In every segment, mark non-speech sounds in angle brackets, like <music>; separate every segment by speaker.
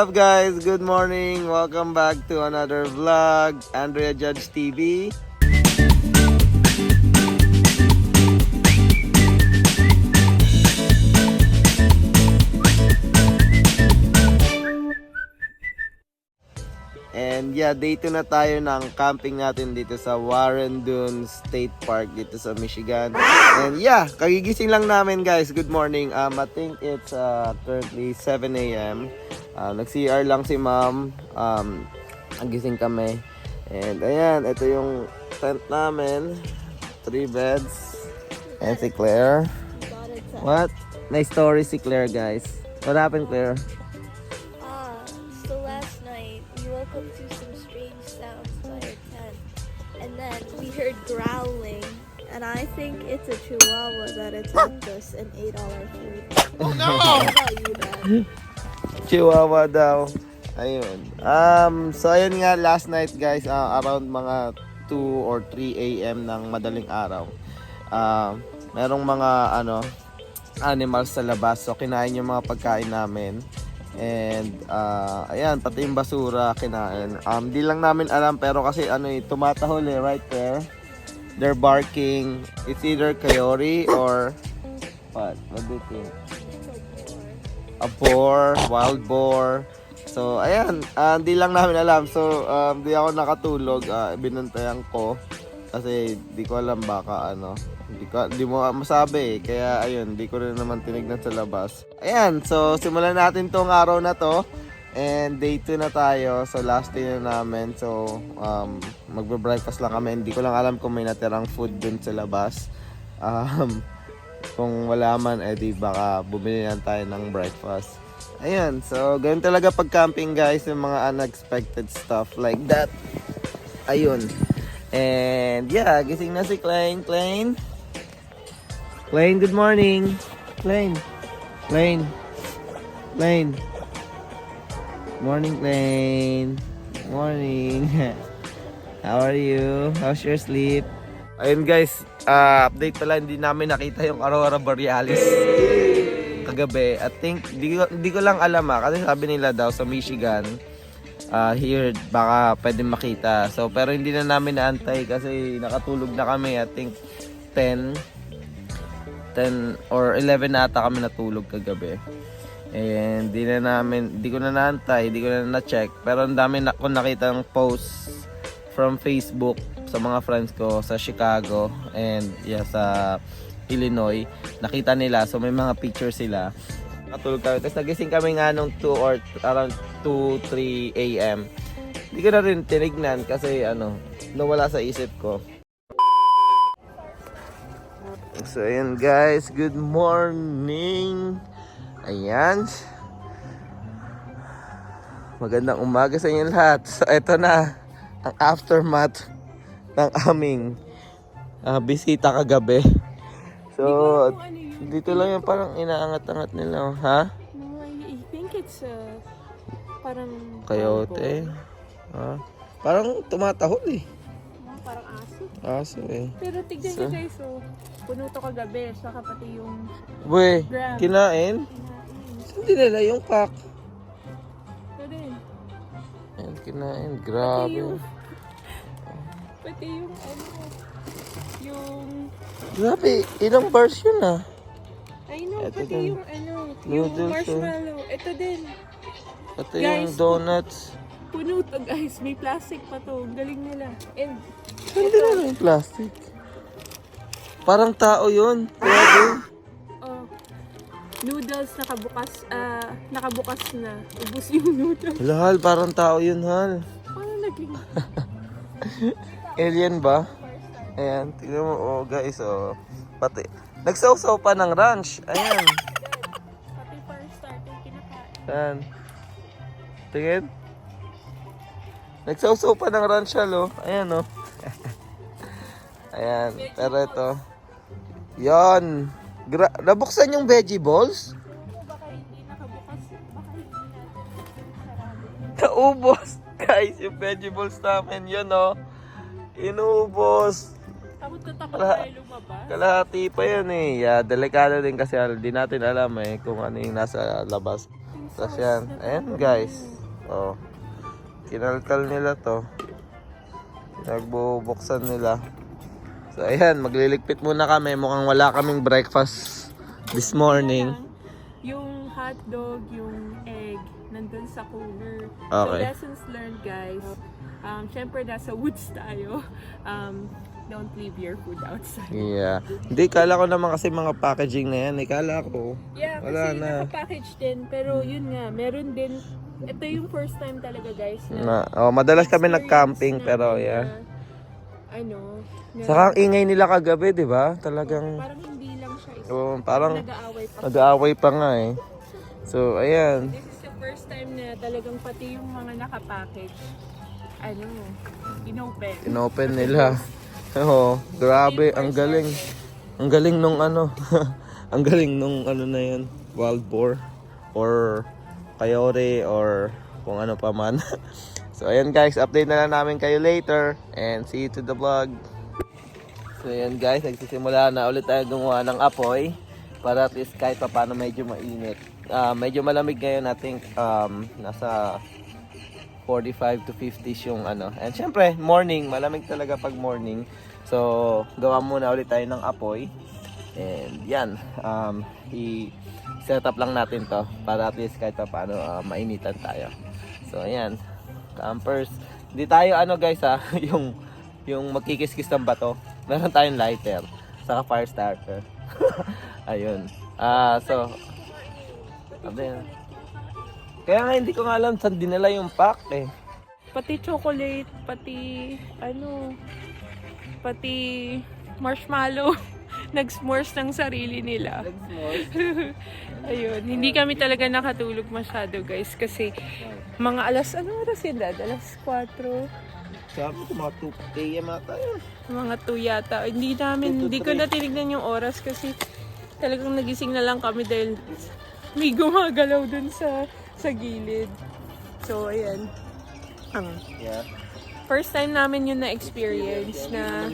Speaker 1: Up guys? Good morning. Welcome back to another vlog. Andrea Judge TV. And yeah, day 2 na tayo ng camping natin dito sa Warren Dunes State Park dito sa Michigan. And yeah, kagigising lang namin guys. Good morning. Um, I think it's uh, currently 7 a.m. Uh, Nag-CR lang si ma'am. Um, nagising kami. And ayan, ito yung tent namin. Three beds. And si Claire. What? Nice story si Claire guys. What happened Claire?
Speaker 2: Ah, so last night we woke up to some strange sounds by our tent, and then we heard growling, and I think it's a chihuahua that attacked us and ate all our food. Oh no!
Speaker 1: Chihuahua daw. Ayun. Um, so ayun nga last night guys, ah, around mga 2 or 3 a.m. ng madaling araw. Ah, merong mga ano animals sa labas. So kinain yung mga pagkain namin. And ah, ayan, pati yung basura kinain. Um, di lang namin alam pero kasi ano eh, tumatahol eh, right there. They're barking. It's either coyote or what? What do you think? A boar, wild boar. So, ayan, ah, hindi lang namin alam. So, um, di ako nakatulog, ah, binantayan ko. Kasi di ko alam baka ano, di, ko, di mo masabi eh. Kaya ayun, di ko rin naman tinignan sa labas. Ayan, so simulan natin tong araw na to. And day 2 na tayo. So last day na namin. So um, magbe-breakfast lang kami. Hindi ko lang alam kung may natirang food dun sa labas. Um, kung wala man, eh di baka bumili lang tayo ng breakfast. Ayan, so ganun talaga pag camping guys, yung mga unexpected stuff like that. Ayun. And yeah, gising na si Klein. Klein? Klein, good morning. Klein. Klein. Klein. Morning, Klein. Morning. <laughs> How are you? How's your sleep? Ayun guys, ah, update pala, hindi namin nakita yung Aurora Borealis kagabi. I think, di ko, di ko lang alam ah, kasi sabi nila daw sa Michigan, ah, here, baka pwede makita. So, pero hindi na namin naantay kasi nakatulog na kami, I think 10, 10 or 11 na ata kami natulog kagabi. And di na namin, di ko na naantay, di ko na na-check. Pero ang dami na kung nakita ng post from Facebook sa mga friends ko sa Chicago and yeah, sa Illinois. Nakita nila, so may mga pictures sila. Natulog kami. Tapos nagising kami nga nung 2 or around 2, 3 a.m. Hindi ko na rin tinignan kasi ano, nawala sa isip ko. So ayan guys, good morning. Ayan. Magandang umaga sa inyo lahat. So ito na ang aftermath ng aming ah, bisita kagabi. So dito lang yung parang inaangat-angat nila, ha?
Speaker 3: No, I, I think it's uh, parang
Speaker 1: Coyote. Ha? Parang tumatahol eh.
Speaker 3: No, parang aso.
Speaker 1: Aso eh.
Speaker 3: Pero tignan
Speaker 1: So-
Speaker 3: niyo guys, oh. Puno to kagabi, saka pati yung
Speaker 1: We,
Speaker 3: Gram.
Speaker 1: kinain?
Speaker 3: kinain.
Speaker 1: Saan dinala yung pack?
Speaker 3: Din.
Speaker 1: Ayan, kinain.
Speaker 3: Pati
Speaker 1: Grabe.
Speaker 3: yung, pati yung ano, yung,
Speaker 1: Grabe, ilang bars yun ah.
Speaker 3: I know,
Speaker 1: Ito
Speaker 3: pati
Speaker 1: din.
Speaker 3: yung ano,
Speaker 1: Noodles,
Speaker 3: yung
Speaker 1: oh.
Speaker 3: marshmallow. Ito din. Guys,
Speaker 1: yung donuts.
Speaker 3: Puno to guys, may plastic pa to. Ang Galing nila. And,
Speaker 1: Saan dinala yung plastic? Parang tao yun. Grabe.
Speaker 3: oh, noodles nakabukas, ah, nakabukas na. Ubus yung noodles.
Speaker 1: Lahal, parang tao yun, Hal.
Speaker 3: Paano naging? <laughs>
Speaker 1: Alien ba? Ayan, tignan mo, oh guys, oh. Pati, nagsawsaw pa ng ranch. Ayan.
Speaker 3: Pati for starter, kinakain.
Speaker 1: Ayan. Tingin. Nagsawsaw pa ng ranch, Hal, oh. Ayan, oh. <laughs> Ayan, pero ito. Yan. Gra- nabuksan yung veggie balls?
Speaker 3: Baka hindi nakabukas. Baka hindi natin <laughs> sarado.
Speaker 1: Naubos. Guys, yung vegetables namin, yun oh. Inubos.
Speaker 3: Takot na takot
Speaker 1: Wala.
Speaker 3: tayo lumabas.
Speaker 1: Kalahati pa yun eh. Yeah, delikado din kasi al- di natin alam eh kung ano yung nasa labas. Tapos yan. Ayan guys. Oh. Kinalkal nila to. Nagbubuksan nila. So ayan, magliligpit muna kami. Mukhang wala kaming breakfast this morning.
Speaker 3: Yung hotdog, yung egg, nandun sa cooler.
Speaker 1: Okay.
Speaker 3: So, lessons learned, guys. Um, Siyempre, nasa woods tayo. Um, don't leave your food outside.
Speaker 1: Yeah. Hindi, kala ko naman kasi mga packaging na yan. Eh, kala ko.
Speaker 3: Yeah,
Speaker 1: Wala
Speaker 3: kasi
Speaker 1: na.
Speaker 3: naka-package din. Pero yun nga, meron din. Ito yung first time talaga, guys.
Speaker 1: Na, oh, madalas kami nag-camping pero
Speaker 3: na,
Speaker 1: yeah.
Speaker 3: ano, na,
Speaker 1: Saka ang ingay nila kagabi, di ba? Talagang
Speaker 3: parang hindi lang siya isa.
Speaker 1: oh, parang
Speaker 3: nag-aaway pa.
Speaker 1: nag-aaway pa nga eh. So, ayan.
Speaker 3: This is the first time na talagang pati yung mga nakapackage, ano, inopen.
Speaker 1: Inopen nila. Oo, grabe, ang galing. Ang galing nung ano. <laughs> ang galing nung ano na yun, wild boar or coyote or kung ano pa man. <laughs> so ayan guys, update na lang namin kayo later and see you to the vlog. So ayan guys, nagsisimula na ulit tayo gumawa ng apoy para at least kahit pa paano medyo mainit. Ah, medyo malamig ngayon, I think um, nasa 45 to 50 yung ano. And syempre, morning, malamig talaga pag morning. So, gawa muna ulit tayo ng apoy. And yan, um, i-set up lang natin to para at least kahit pa paano ah, mainitan tayo. So, ayan, campers. Hindi tayo ano guys ha, <laughs> yung yung magkikiskis ng bato. Meron tayong lighter, saka fire starter. <laughs> Ayun. Ah, so, sabi na. Kaya nga hindi ko nga alam saan dinala yung pack eh.
Speaker 3: Pati chocolate, pati, ano, pati marshmallow. <laughs> Nag-s'mores ng sarili nila. <laughs> Ayun, hindi kami talaga nakatulog masyado guys kasi mga alas, ano oras yun dad? Alas 4,
Speaker 1: Sabi ko mga 2 a.m. ata yun.
Speaker 3: mga 2 yata. Hindi namin,
Speaker 1: Two to
Speaker 3: hindi ko
Speaker 1: three.
Speaker 3: na tinignan yung oras kasi talagang nagising na lang kami dahil may gumagalaw dun sa sa gilid. So, ayan. Ang
Speaker 1: Yeah.
Speaker 3: first time namin yun na-experience na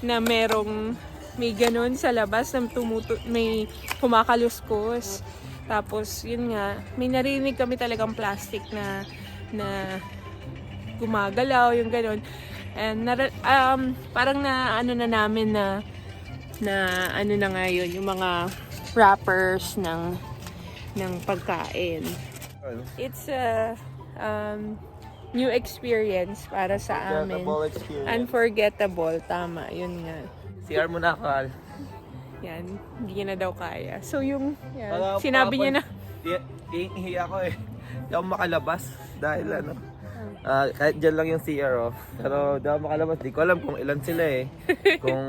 Speaker 3: na merong may ganun sa labas na tumutu may kumakaluskos. Tapos, yun nga, may narinig kami talagang plastic na na gumagalaw, yung ganun. And um, parang na ano na namin na na ano na nga yun, yung mga wrappers ng ng pagkain. It's a um, new experience para sa amin.
Speaker 1: Unforgettable experience.
Speaker 3: Unforgettable, tama, yun nga.
Speaker 1: CR mo na, Kal.
Speaker 3: Yan, hindi niya na daw kaya. So yung, yan,
Speaker 1: Wala,
Speaker 3: sinabi niya na,
Speaker 1: Iihi ako eh. Hindi ako makalabas dahil ano. Ah, kahit dyan lang yung CR oh. Pero di ako makalabas. Di ko alam kung ilan sila eh. Kung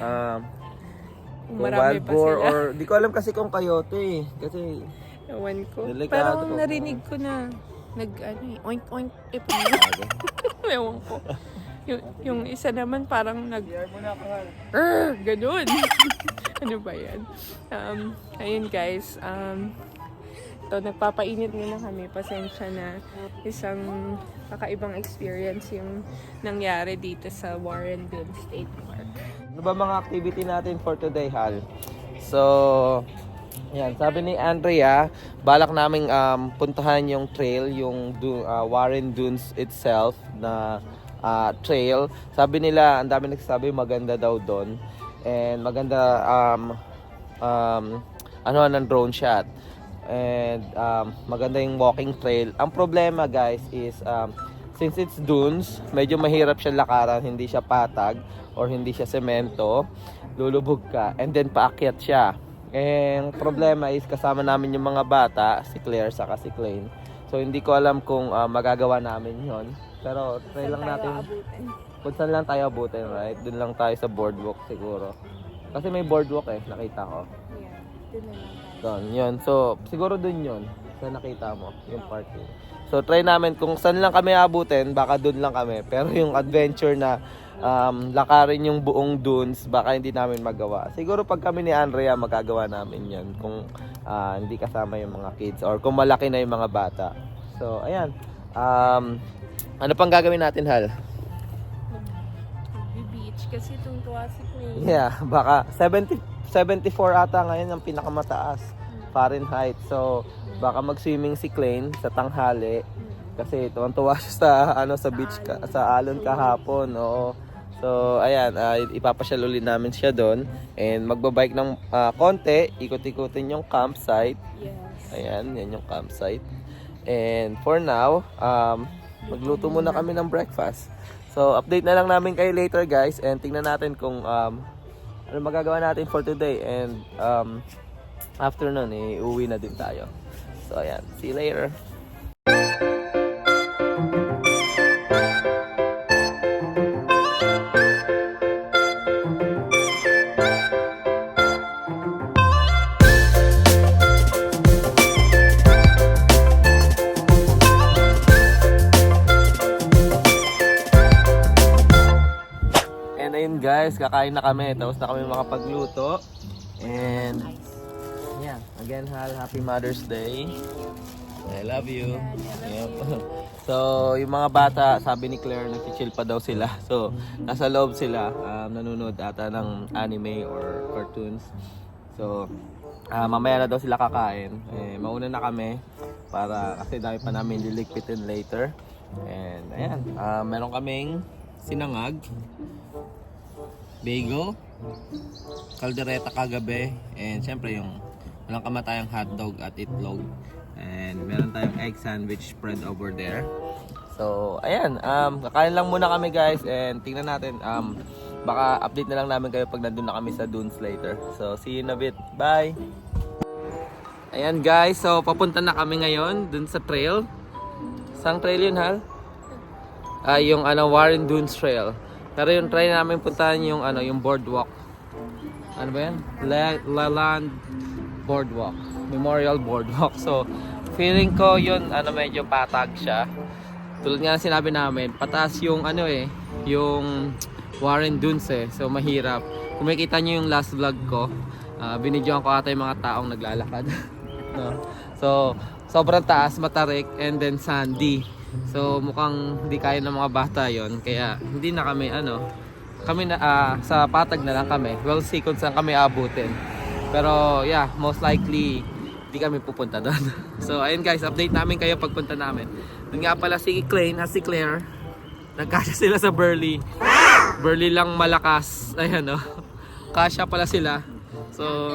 Speaker 1: um, <laughs> kung
Speaker 3: marami
Speaker 1: wild
Speaker 3: pa
Speaker 1: boar
Speaker 3: sila.
Speaker 1: or di ko alam kasi kung coyote eh. Kasi
Speaker 3: Ewan ko.
Speaker 1: Delikado
Speaker 3: Pero
Speaker 1: po.
Speaker 3: narinig ko na, nag, ano eh, oink oink, eh, <laughs> Ewan ko. Yung, yung isa naman parang nag. Err, ganun. <laughs> ano ba yan? Um, ayun guys, um, to nagpapainit muna kami. Pasensya na isang kakaibang experience yung nangyari dito sa Warrendale State Park.
Speaker 1: Ano ba mga activity natin for today, Hal? So, yan, sabi ni Andrea, balak naming um, puntahan yung trail, yung uh, Warren Dunes itself na uh, trail. Sabi nila, ang dami nagsasabi maganda daw doon. And maganda um, um, ano ng drone shot. And um, maganda yung walking trail. Ang problema guys is um, since it's dunes, medyo mahirap siya lakaran, hindi siya patag or hindi siya semento, lulubog ka and then paakyat siya. And problema is kasama namin yung mga bata, si Claire saka si Klein. So hindi ko alam kung ah, magagawa namin yon. Pero try lang natin. Kung saan lang tayo abutin, right? Doon lang tayo sa boardwalk siguro. Kasi may boardwalk eh, nakita ko.
Speaker 3: Yeah, na lang tayo.
Speaker 1: Doon, yun. So, siguro doon yun. Sa nakita mo, yung parking. So, try namin kung saan lang kami abutin, baka doon lang kami. Pero yung adventure na um, lakarin yung buong dunes, baka hindi namin magawa. Siguro pag kami ni Andrea, magagawa namin yun. Kung ah, hindi kasama yung mga kids or kung malaki na yung mga bata. So, ayan. Um, ano pang gagawin natin, Hal?
Speaker 3: Mag-beach kasi itong tuwa si Queen.
Speaker 1: Yeah, <laughs> baka 70, 74 ata ngayon ang pinakamataas Fahrenheit. So, baka mag-swimming si Klein sa tanghali. Kasi tuwang-tuwa siya sa, ano, sa beach, ka, sa alon kahapon. Oo. So, ayan, ah, ipapasyal ulit namin siya doon. And magbabike ng ah, konti, ikot-ikutin yung campsite.
Speaker 3: Yes.
Speaker 1: Ayan, yan yung campsite. And for now, um, magluto muna kami ng breakfast. So, update na lang namin kayo later guys. And tingnan natin kung um, ano magagawa natin for today. And um, after nun, eh, uwi na din tayo. So, ayan. See you later. Guys, kakain na kami. Tapos na kami makapagluto. And yeah, again Hal, happy Mother's Day. I love you. Yep. <laughs> So, yung mga bata, sabi ni Claire, nag-chill pa daw sila. <laughs> So, nasa loob sila, um, nanonood ata ng anime or cartoons. So, ah, mamaya na daw sila kakain. Eh, mauna na kami para kasi dami pa namin liligpitin later. And ayan, ah, meron kaming sinangag, bagel, kaldereta kagabi, and syempre yung walang kamatayang hotdog at itlog. And meron tayong egg sandwich spread over there. So, ayan, um, kakain lang muna kami guys and tingnan natin, um, baka update na lang namin kayo pag nandun na kami sa dunes later. So, see you in a bit. Bye! Ayan guys, so papunta na kami ngayon dun sa trail. Sang trail yun, Hal? Ah, yung ano, Warren Dunes Trail. Pero yung try namin puntahan yung ano, yung boardwalk. Ano ba yan? La Laland Boardwalk. Memorial Boardwalk. <laughs> So, feeling ko yun, ano, medyo patag siya. Tulad nga ng sinabi namin, pataas yung ano eh, yung Warren Dunes eh. So, mahirap. Kung makikita nyo yung last vlog ko, uh, binidyoan ko ata yung mga taong naglalakad. <laughs> no? So, sobrang taas, matarik, and then sandy. So, mukhang hindi kaya ng mga bata yon Kaya, hindi na kami, ano, kami na, ah, sa patag na lang kami. We'll see kung saan kami abutin. Pero, yeah, most likely, hindi kami pupunta doon. <laughs> so, ayun guys, update namin kayo pagpunta namin. Doon nga pala si Klein at si Claire. Nagkasya <laughs> sila sa Burley. Burley lang malakas. Ayan, oh. Kasya pala sila. So,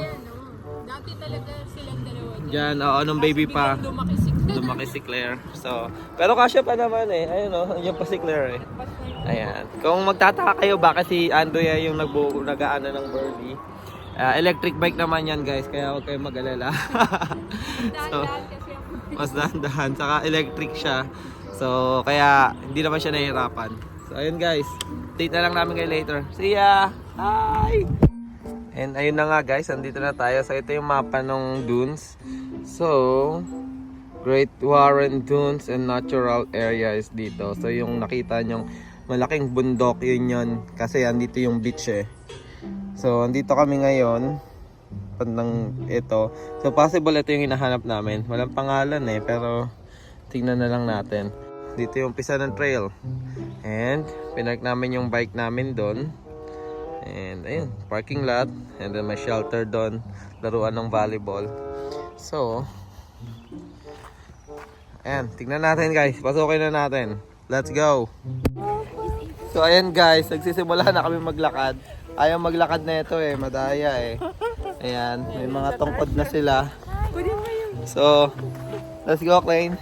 Speaker 3: Dati talaga silang dalawa.
Speaker 1: dyan, oo, nung baby pa.
Speaker 3: Lumaki si
Speaker 1: lumaki si Claire. So, pero kasya pa naman eh. Ayun oh, yan pa si Claire eh. Ayan. Kung magtataka kayo bakit si Andrea yung nagbu nag-aano ng Burley. ah, electric bike naman yan guys, kaya huwag kayong mag-alala. <laughs> so, mas dahan-dahan. Saka electric siya. So, kaya hindi naman siya nahihirapan. So, ayun guys. Date na lang namin kayo later. See ya! Hi! And ayun na nga guys, andito na tayo. So, ito yung mapa ng dunes. So, Great Warren Dunes and Natural Area is dito. So, yung nakita nyong malaking bundok, yun yun. Kasi andito yung beach eh. So, andito kami ngayon pandang ito. So possible ito yung hinahanap namin. Walang pangalan eh, pero tingnan na lang natin. Dito yung pisa ng trail. And pinag namin yung bike namin doon. And ayun, parking lot. And then may shelter doon. Laruan ng volleyball. So, ayan, tingnan natin guys. Pasukin na natin. Let's go. So ayan guys, nagsisimula na kami maglakad. Ayaw maglakad na ito eh, madaya eh. Ayan, may mga tungkod na sila. So, let's go, Klein.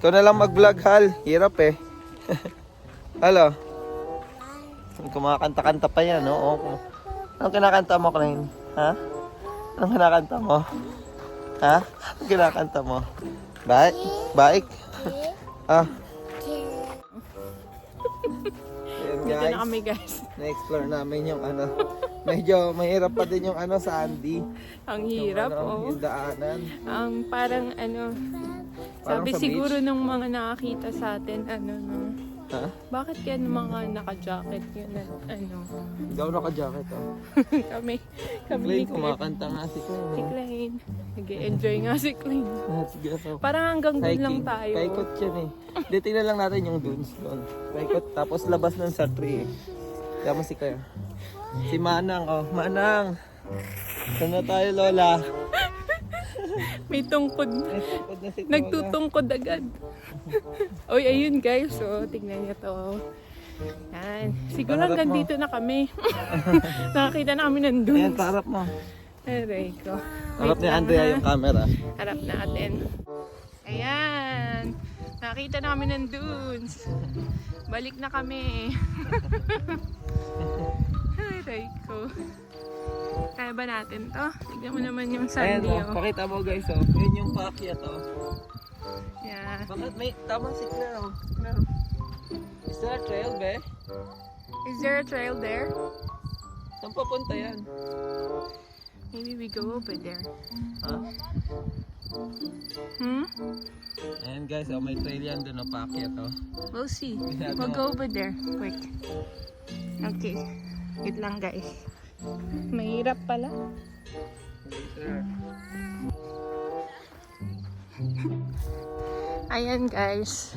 Speaker 1: Ikaw na lang mag-vlog, Hal. Hirap eh. <laughs> Halo. Kumakanta-kanta pa yan, no? Oo. Anong kinakanta mo, Klein? Ha? Anong kinakanta mo? Ha? Anong kinakanta mo? Baik? Baik? ah. <laughs> Ayan, guys.
Speaker 3: na kami guys.
Speaker 1: Na-explore namin yung ano. Medyo mahirap pa din yung ano sa Andy.
Speaker 3: Ang
Speaker 1: Yung
Speaker 3: hirap
Speaker 1: ano,
Speaker 3: oh.
Speaker 1: Yung daanan.
Speaker 3: Ang parang ano,
Speaker 1: Parang
Speaker 3: sabi
Speaker 1: sa
Speaker 3: siguro
Speaker 1: beach.
Speaker 3: ng mga nakakita sa atin, ano no,
Speaker 1: Ha?
Speaker 3: bakit yan mga naka-jacket yun at ano,
Speaker 1: Hindi ako naka-jacket ah. <laughs>
Speaker 3: kami, kami ni
Speaker 1: Klein, kumakanta nga si
Speaker 3: Si
Speaker 1: Klein.
Speaker 3: Klein. Nag-enjoy nga si Klein.
Speaker 1: Let's go.
Speaker 3: Parang hanggang doon lang tayo.
Speaker 1: Paikot yan eh. Hindi, tingnan lang natin yung dunes doon. Paikot, tapos labas nun sa tree eh. Kaya mo si Kaya. Si Manang, oh. Manang! Saan na tayo, Lola? <laughs>
Speaker 3: May tungkod.
Speaker 1: Nagtutungkod na si Tola.
Speaker 3: Nagtutungkod agad. <laughs> Oy, ayun guys. So, tingnan niyo to. Yan. Siguro
Speaker 1: Paharap
Speaker 3: hanggang
Speaker 1: mo.
Speaker 3: dito na kami. <laughs> Nakakita na kami ng
Speaker 1: Ayan,
Speaker 3: dunes.
Speaker 1: paharap mo.
Speaker 3: Aray ko.
Speaker 1: Harap ni Andrea yung camera.
Speaker 3: Harap natin. Ayan. Nakita na kami ng dunes. Balik na kami. Aray ko. Kaya ba natin to? Tignan mo naman yung
Speaker 1: Ayan,
Speaker 3: sandy.
Speaker 1: oh,
Speaker 3: Oh.
Speaker 1: pakita mo guys, oh. Yun yung paakyat, oh.
Speaker 3: Yeah.
Speaker 1: Bakit may tamang signal, oh. Is there a trail, be?
Speaker 3: Is there a trail there?
Speaker 1: Saan papunta yan?
Speaker 3: Maybe we go over there.
Speaker 1: Ha?
Speaker 3: Hmm?
Speaker 1: Ayan guys, oh, may trail yan dun, oh, paakyat, oh.
Speaker 3: We'll see. We'll go over there. Quick. Okay. Wait lang guys. Mahirap pala. Ayan guys.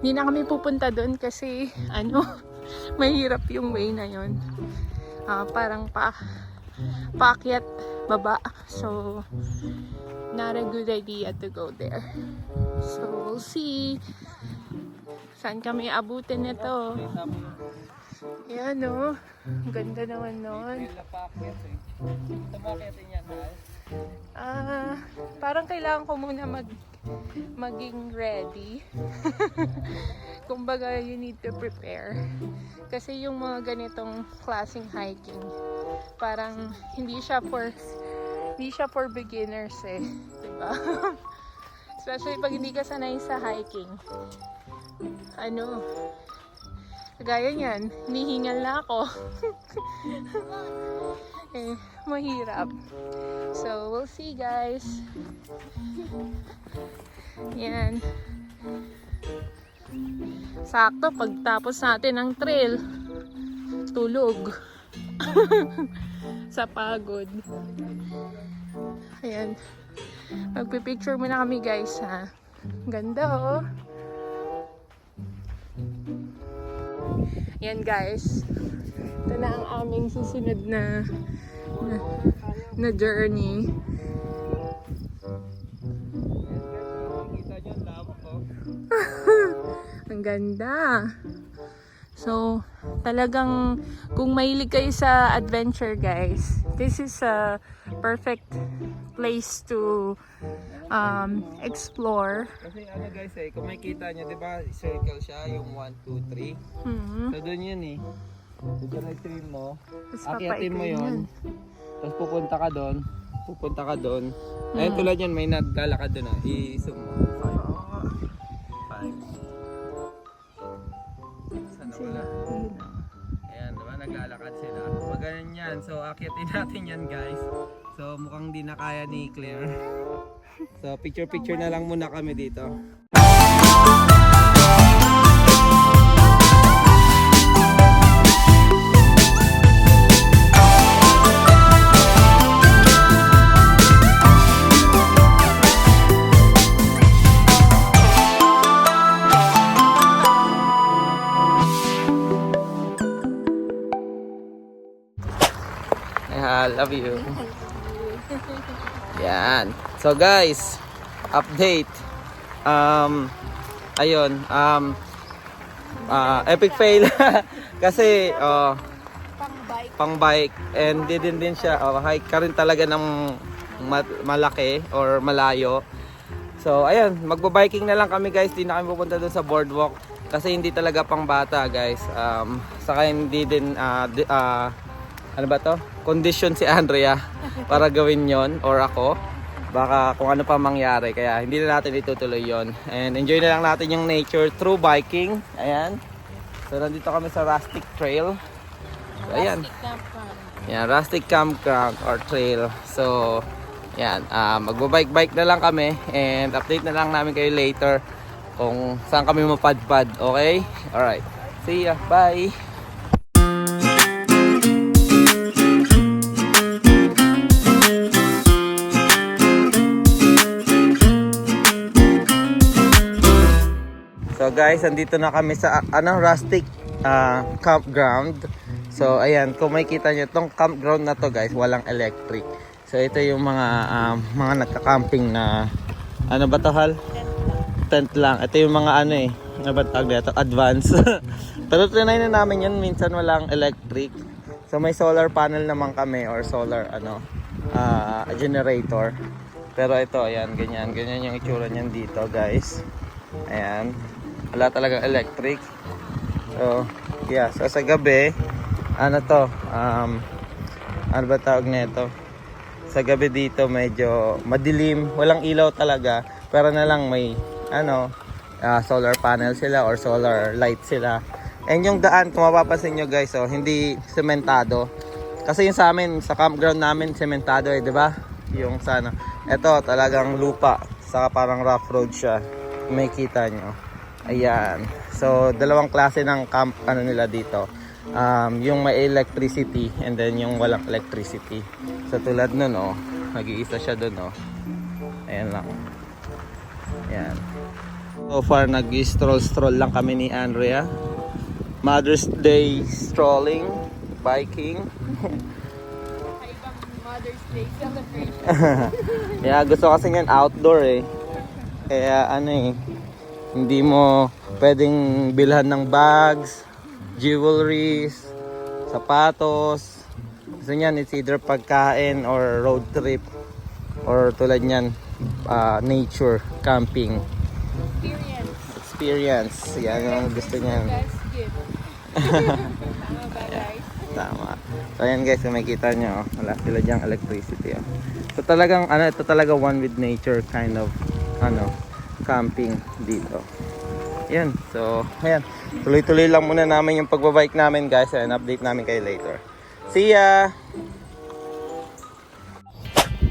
Speaker 3: Hindi na kami pupunta doon kasi ano, <laughs> mahirap yung way na yon. Ah, parang pa paakyat baba. So not a good idea to go there. So we'll see. Saan kami abutin nito?
Speaker 1: Kita mo yung
Speaker 3: Yan oh. Ang ganda naman nun. Ah, parang kailangan ko muna mag maging ready. <laughs> Kumbaga, you need to prepare. Kasi yung mga ganitong klaseng hiking, parang hindi siya for hindi siya for beginners eh, 'di ba? <laughs> Especially pag hindi ka sanay sa hiking. Ano, kagaya niyan, hinihingal na ako. <laughs> eh, mahirap. So, we'll see guys. Yan. Sakto, pagtapos natin ng trail, tulog. <laughs> Sa pagod. Ayan. Magpipicture muna kami guys ha. Ganda oh. Yan guys. Ito na ang aming susunod na na, na journey. <laughs>
Speaker 1: Ang
Speaker 3: ganda. So, talagang kung mahilig kayo sa adventure guys, this is a perfect place to um, explore.
Speaker 1: Kasi ano guys eh, kung makikita nyo, di ba, circle siya, yung 1, 2, 3.
Speaker 3: Hmm.
Speaker 1: So doon yun eh. Didiretsuin mo,
Speaker 3: Tapos
Speaker 1: mo
Speaker 3: papaitin
Speaker 1: yun. Tapos pupunta ka doon, pupunta ka doon. Ayun tulad yan, may naglalakad doon ah. I-zoom mo. Five. Sana wala. Ayan, diba? Naglalakad sila. Pag ganyan yan, so akyatin natin yan guys. So mukhang di na kaya ni Claire. <laughs> So picture-picture na lang muna kami dito. I love you. <laughs> Yan. So guys, update. Um ayun, um ah, epic fail <laughs> kasi oh,
Speaker 2: Pang bike.
Speaker 1: and di din din siya oh, hike ka rin talaga ng ma- malaki or malayo. So ayun, magbo-biking na lang kami guys, di na kami pupunta doon sa boardwalk kasi hindi talaga pang bata guys. Um saka hindi din ah, di- ah, ano ba to? Condition si Andrea para gawin yon or ako. Baka kung ano pa mangyari. Kaya hindi na natin itutuloy yon And enjoy na lang natin yung nature through biking. Ayan. So nandito kami sa Rustic Trail. So, ayan. Yan, Rustic Campground or Trail. So, yan. Uh, Magbo-bike-bike na lang kami. And update na lang namin kayo later kung saan kami mapadpad. Okay? Alright. See ya. Bye. Guys, andito na kami sa ano rustic ah, campground. So ayan, kung makikita nyo, tong campground na to guys, walang electric. So ito yung mga um, mga nagka-camping na ano ba to hal? Tent lang. Ito yung mga ano eh. Ano ba tawag dito? Advance. <laughs> Pero trinay na namin yun. Minsan walang electric. So may solar panel naman kami or solar ano ah, generator. Pero ito, ayan, ganyan. Ganyan yung itsura niyan dito, guys. Ayan. Wala talagang electric. So, yeah. So, sa gabi, ano to, um, ano ba tawag nito? Sa gabi dito, medyo madilim. Walang ilaw talaga. Pero na lang may, ano, ah, solar panel sila or solar light sila. And yung daan, kung mapapansin nyo guys, oh, hindi sementado. Kasi yung sa amin, sa campground namin, sementado eh, di ba? Yung sa ano. Ito, talagang lupa. Saka parang rough road siya. May kita nyo. Ayan. So, dalawang klase ng camp ano nila dito. Um, yung may electricity and then yung walang electricity. So, tulad nun, oh. Nag-iisa siya dun, oh. Ayan lang. Ayan. So far, nag-stroll-stroll lang kami ni Andrea. Mother's Day strolling, biking.
Speaker 3: Mother's Day celebration. <laughs>
Speaker 1: Kaya gusto kasi yan outdoor eh. Kaya ano eh, hindi mo pwedeng bilhan ng bags, jewelries, sapatos. Gusto niyan, it's either pagkain or road trip. Or tulad niyan, ah, nature, camping,
Speaker 3: Experience.
Speaker 1: experience. Yan ang gusto niyan.
Speaker 3: Tama ba guys?
Speaker 1: Tama. So ayan guys, kung makikita nyo, oh, wala sila diyang electricity. Oh. So talagang, ano, ito talaga one with nature kind of, ano, camping dito. Yan. So, ayan. Tuloy-tuloy lang muna namin yung pagbabike namin guys. And update namin kayo later. See ya!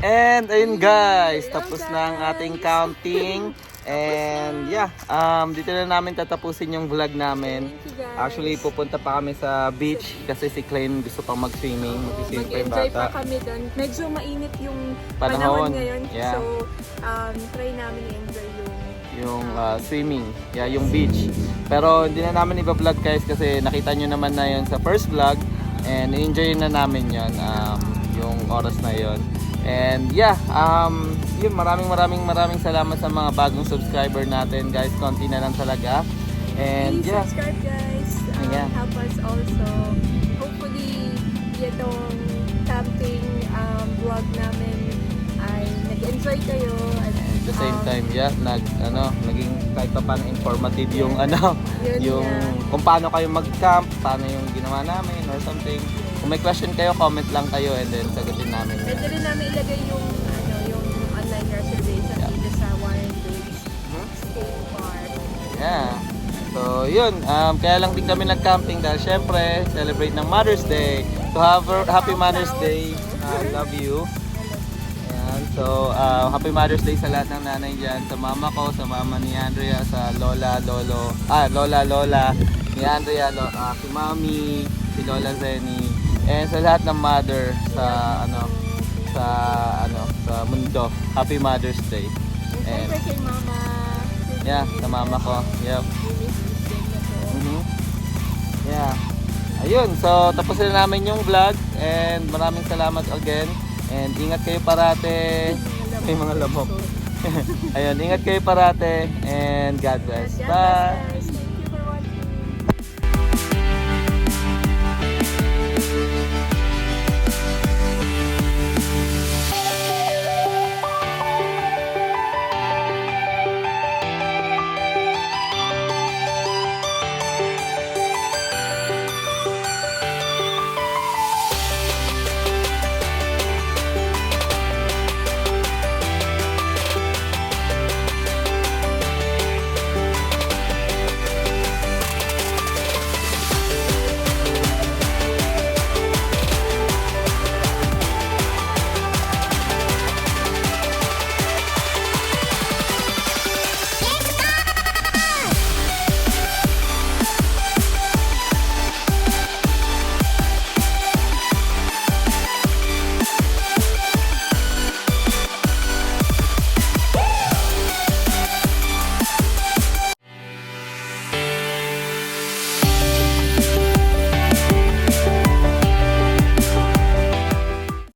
Speaker 1: And ayun guys, tapos na ang ating counting. And yeah, um, dito na namin tatapusin yung vlog namin. Actually, pupunta pa kami sa beach kasi si Klein gusto pang mag-swimming. Mag-swim pa yung
Speaker 3: pa kami doon. Medyo mainit yung
Speaker 1: Panahon.
Speaker 3: panahon, ngayon.
Speaker 1: Yeah.
Speaker 3: So, um, try namin i-enjoy yung
Speaker 1: uh, swimming. Yeah, yung beach. Pero hindi na namin iba-vlog guys kasi nakita nyo naman na yun sa first vlog. And enjoy na namin yun. Um, yung oras na yun. And yeah, um, yun, maraming maraming maraming salamat sa mga bagong subscriber natin guys. Konti na lang talaga. And
Speaker 3: Please
Speaker 1: yeah,
Speaker 3: subscribe guys. Um,
Speaker 1: Yeah.
Speaker 3: Help us also. Hopefully, itong camping um, vlog namin ay nag-enjoy kayo. At
Speaker 1: the same time, yeah, nag ano, naging kahit pa paano informative yung <laughs> ano,
Speaker 3: Yun
Speaker 1: yung
Speaker 3: nga.
Speaker 1: kung paano kayo mag-camp, paano yung ginawa namin or something. Kung may question kayo, comment lang kayo and then sagutin namin.
Speaker 3: Pwede rin namin ilagay yung, ano, yung online reservation dito sa Warren Bridge
Speaker 1: Hmm?
Speaker 3: State Park.
Speaker 1: Yeah. So, yun. Um, kaya lang din kami nag-camping dahil syempre, celebrate ng Mother's Day. So, have a- happy Mother's Day. I love you. So, uh, happy Mother's Day sa lahat ng nanay dyan. Sa mama ko, sa mama ni Andrea, sa lola, lolo, ah, lola, lola, ni Andrea, lo, ah, si mami, si lola Zenny, and sa lahat ng mother sa, ano, sa, ano, sa mundo. Happy Mother's Day.
Speaker 3: And
Speaker 1: And,
Speaker 3: kay Mama.
Speaker 1: yeah, sa mama ko. Yep. Mhm. Yeah. Ayun, so tapos na namin yung vlog and maraming salamat again. And ingat kayo parate. May mga lamok. <laughs> Ayun, ingat kayo parate and God bless. Bye.